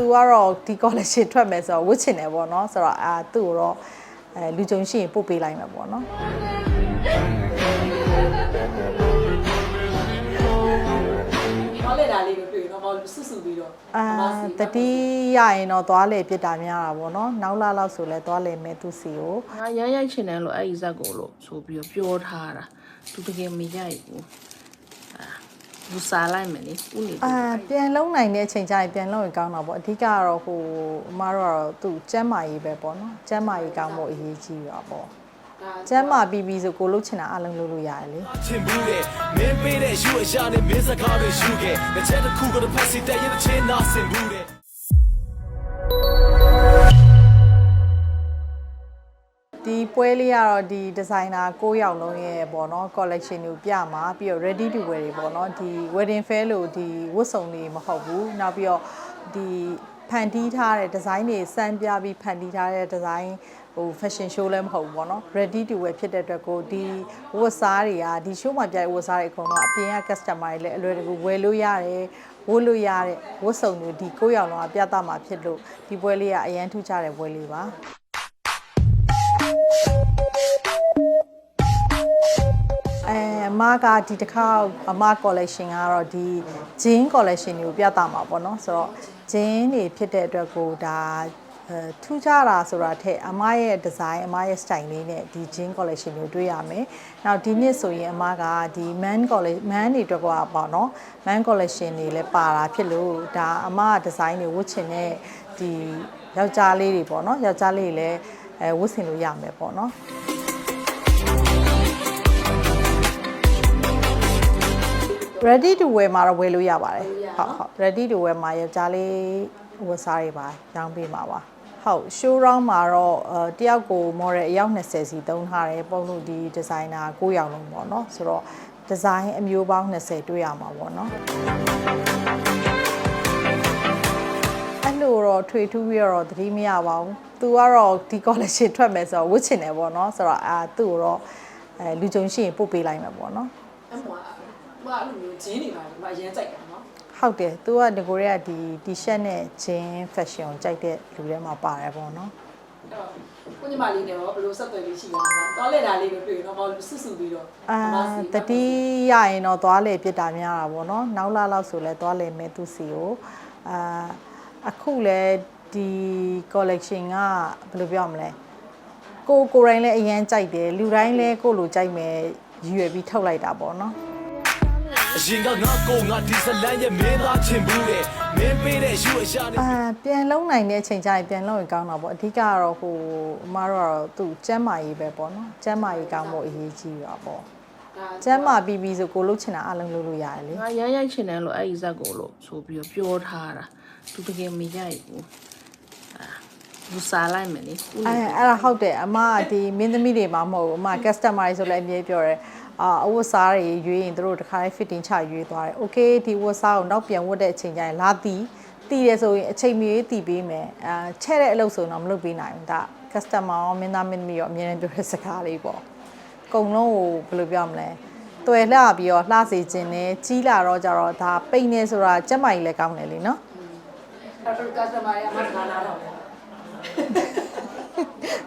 သူကတော့ဒီ collection ထွက်မယ်ဆိုတော့ဝတ်ချင်တယ်ပေါ့နော်ဆိုတော့အာသူ့ကိုတော့အဲလူကြုံရှိရင်ပို့ပေးလိုက်မှာပေါ့နော်တော့လက်တာလေးကိုတွေ့တော့ဆွဆွပြီးတော့အာတတိရရင်တော့သွားလေပြစ်တာများတာပေါ့နော်နောက်လာလောက်ဆိုလဲသွားလေမဲ့သူစီကိုငါရမ်းရိုက်ချင်တယ်လို့အဲ့ဒီဇက်ကိုလို့ဆိုပြီးတော့ပြောထားတာသူတကယ်မရိုက်ဘူးအာ ဘူစားလိုက်မယ်လေဦးနေအာပြန်လုံးနိုင်တဲ့အချိန်ကျရင်ပြန်လုံးရင်ကောင်းတာပေါ့အဓိကကတော့ဟိုအမားတို့ကတော့သူ့ကျမ်းမာရေးပဲပေါ့နော်ကျမ်းမာရေးကောင်းဖို့အရေးကြီးတာပေါ့ဒါကျမ်းမာပြီးပြီးဆိုကိုလုတ်ချင်တာအလုံးလုပ်လို့ရတယ်လေချင်ဘူးတဲ့မင်းပေးတဲ့ယူအရာနဲ့မင်းစကားတွေယူခဲ့တစ်ချက်တစ်ခုကတော့ဖက်စီတဲ့ရဲ့တစ်ချင်းနာဆင်ဘူးတဲ့ ဒီပွဲလေးကတော့ဒီဒီဇိုင်နာ6ယောက်လုံးရဲ့ပေါ့နော် collection ကိုပြမှာပြီးတော့ ready to wear တွေပေါ့နော်ဒီ wedding fair လို့ဒီဝတ်စုံတွေမဟုတ်ဘူးနောက်ပြီးတော့ဒီဖန်တီးထားတဲ့ design တွေစမ်းပြပြီးဖန်တီးထားတဲ့ design ဟို fashion show လည်းမဟုတ်ဘူးပေါ့နော် ready to wear ဖြစ်တဲ့အတွက်ကိုဒီဝတ်စားတွေကဒီ show မှာပြတဲ့ဝတ်စားတွေအကုန်လုံးအပြင်က customer တွေလည်းအလွယ်တကူဝယ်လို့ရတယ်ဝတ်လို့ရတဲ့ဝတ်စုံတွေဒီ6ယောက်လုံးကပြသမှာဖြစ်လို့ဒီပွဲလေးကအရန်ထူးခြားတဲ့ပွဲလေးပါ မကဒီတစ်ခါအမ collection ကတော့ဒီ jean collection တွေကိုပြသမှာပေါ့နော်ဆိုတော့ jean တွေဖြစ်တဲ့အတွက်ကိုဒါအဲထူးခြားတာဆိုတာထက်အမရဲ့ design အမရဲ့ style လေးနဲ့ဒီ jean collection ကိုတွေ့ရမယ်။နောက်ဒီနှစ်ဆိုရင်အမကဒီ man collection man တွေအတွက်ကပေါ့နော် man collection တွေလည်းပါတာဖြစ်လို့ဒါအမက design တွေဝတ်ချင်တဲ့ဒီယောက်ျားလေးတွေပေါ့နော်ယောက်ျားလေးတွေလည်းအဲဝတ်ဆင်လို့ရမယ်ပေါ့နော် ready to wear မှာတော့ဝယ်လို့ရပါတယ်ဟုတ်ဟုတ် ready to wear မှာယောက်ျားလေးဝတ်စားတွေပါရောင်းပေးမှာပါဟုတ် show round မှာတော့အဲတယောက်ကို model အယောက်20စီသုံးထားတယ်ပုံလို့ဒီ designer 9ယောက်လုံးပေါ့နော်ဆိုတော့ design အမျိုးပေါင်း20တွေ့ရမှာပေါ့နော်အဲ့လိုတော့ထွေထူးပြီးတော့သတိမရပါဘူးသူကတော့ဒီ collection ထွက်မယ်ဆိုတော့ဝတ်ချင်တယ်ပေါ့နော်ဆိုတော့အာသူ့ကိုတော့အဲလူကြုံရှိရင်ပို့ပေးလိုက်မှာပေါ့နော်အမွာ မအဲ့လိုမျိုးဂျင်းနေပါလေမအရင်ကြိုက်တယ်နော်ဟုတ်တယ်သူကဒီကိုရဲကဒီ t-shirt နဲ့ jean fashion ကိုကြိုက်တဲ့လူတွေမှာပါတယ်ပေါ့နော်အဲ့တော့ကိုညီမလေးနဲ့ရောဘယ်လိုဆက်သွယ်လေးရှိလားတော့လက်တာလေးကိုတွေ့တော့ဆွဆွပြီးတော့အာတတိရရင်တော့သွားလေပြစ်တာများတာပေါ့နော်နောက်လာလောက်ဆိုလဲသွားလေမဲ့သူစီကိုအာအခုလဲဒီ collection ကဘယ်လိုပြောမလဲကိုကိုယ်တိုင်းလဲအရန်ကြိုက်တယ်လူတိုင်းလဲကိုလိုကြိုက်မယ်ရည်ရွယ်ပြီးထုတ်လိုက်တာပေါ့နော်အ ရင်ကငါကိုငါဒီဇလန်ရဲ့မင်းသားချင်ဘူးတဲ့မင်းပေးတဲ့ယူအရာနဲ့အာပြန်လုံးနိုင်တဲ့အချိန်ကျရင်ပြန်လုံးရင်ကောင်းတာပေါ့အဓိကကတော့ဟိုအမတို့ကတော့သူ့ကျမ်းမာရေးပဲပေါ့နော်ကျမ်းမာရေးကောင်းဖို့အရေးကြီးတာပေါ့ဒါကျမ်းမာပြီးပြီးဆိုကိုလုတ်ချင်တာအလုံးလုပ်လို့ရတယ်လေငါရမ်းရိုက်ချင်တယ်လို့အဲ့ဒီဇက်ကိုလို့ဆိုပြီးတော့ပြောထားတာသူတကယ်မရိုက်ဘူးအာ ဘူစားလိုက်မယ်လေဦးနေအဲအဲ့ဒါဟုတ်တယ်အမကဒီမင်းသမီးတွေမှာမဟုတ်ဘူးအမ customer တွေဆိုလည်းအမြဲပြောတယ်အာအဝတ်စားတွေရွေးရင်တို့တခါလေး fitting ချရွေးသွားတယ် okay ဒီဝတ်စားကိုနောက်ပြန်ဝတ်တဲ့အချိန်ကျရင်လာတီးတီးတယ်ဆိုရင်အချိန်မီတီးပေးမယ်အာချဲ့တဲ့အလုပ်ဆိုရင်တော့မလုပ်ပေးနိုင်ဘူးဒါ customer ရောမင်းသားမင်းသမီးရောအမြဲတမ်းပြောတဲ့စကားလေးပေါ့ကုံလုံးကိုဘယ်လိုပြောမလဲတွယ်လှပြီးတော့လှစေခြင်းနဲ့ကြီးလာတော့ကြတော့ဒါပိတ်နေဆိုတာကြက်မိုင်လည်းကောင်းတယ်လीနော်အဲ့တော့ customer ရအမစကားနားတော့တယ်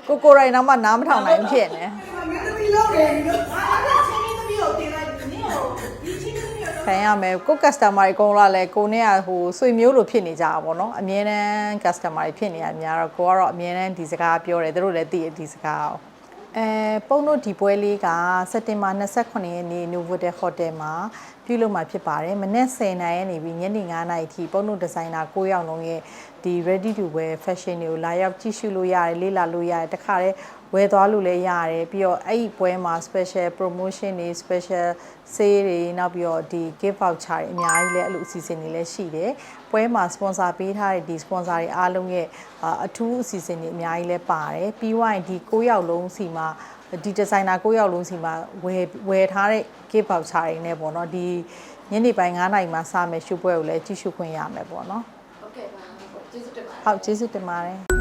ကိုကိုရိုင်းတော့မှနားမထောင်နိုင်ဘူးဖြစ်နေမင်းသမီးလောက်တယ်လို့အားလားချင်းသမီးကိုတင်လိုက်ပြီနင်ကိုဒီချင်းသမီးကိုခံရမယ်ကို customer တွေအကုန်လာလဲကိုနဲ့ကဟိုဆွေမျိုးလိုဖြစ်နေကြတာပေါ့နော်အမြဲတမ်း customer တွေဖြစ်နေရများတော့ကိုကတော့အမြဲတမ်းဒီစကားပြောတယ်သူတို့လည်းသိတယ်ဒီစကားကို အဲပုံတို့ဒီပွဲလေးကစက်တင်ဘာ28ရက်နေ့ Novotel Hotel မှာပြုလုပ်မှာဖြစ်ပါတယ်မနေ့10နာရီကနေပြီးညနေ9နာရီထိပုံတို့ဒီဇိုင်နာ9ယောက်လုံးရဲ့ဒီ ready to wear fashion တွေကိုလာရောက်ကြည့်ရှုလို့ရတယ်လေ့လာလို့ရတယ်တခါတည်း ဝယ်သွားလို့လည်းရတယ်ပြီးတော့အဲ့ဒီပွဲမှာ special promotion တွေ special sale တွေနောက်ပြီးတော့ဒီ gift voucher တွေအများကြီးလည်းအဲ့လိုအစီအစဉ်တွေလည်းရှိတယ်ပွဲမှာ sponsor ပေးထားတဲ့ဒီ sponsor တွေအားလုံးရဲ့အာအထူးအစီအစဉ်တွေအများကြီးလည်းပါတယ်ပြီးွားရင်ဒီ9ယောက်လုံးစီမှာဒီဒီဇိုင်နာ9ယောက်လုံးစီမှာဝယ်ဝယ်ထားတဲ့ gift voucher တွေနဲ့ပေါ့နော်ဒီညနေပိုင်း9နာရီမှာစမယ်ရှုပ်ပွဲကိုလည်းကြည့်ရှုခွင့်ရမယ်ပေါ့နော်ဟုတ်ကဲ့ပါကျေးဇူးတင်ပါတယ်ဟုတ်ကျေးဇူးတင်ပါတယ်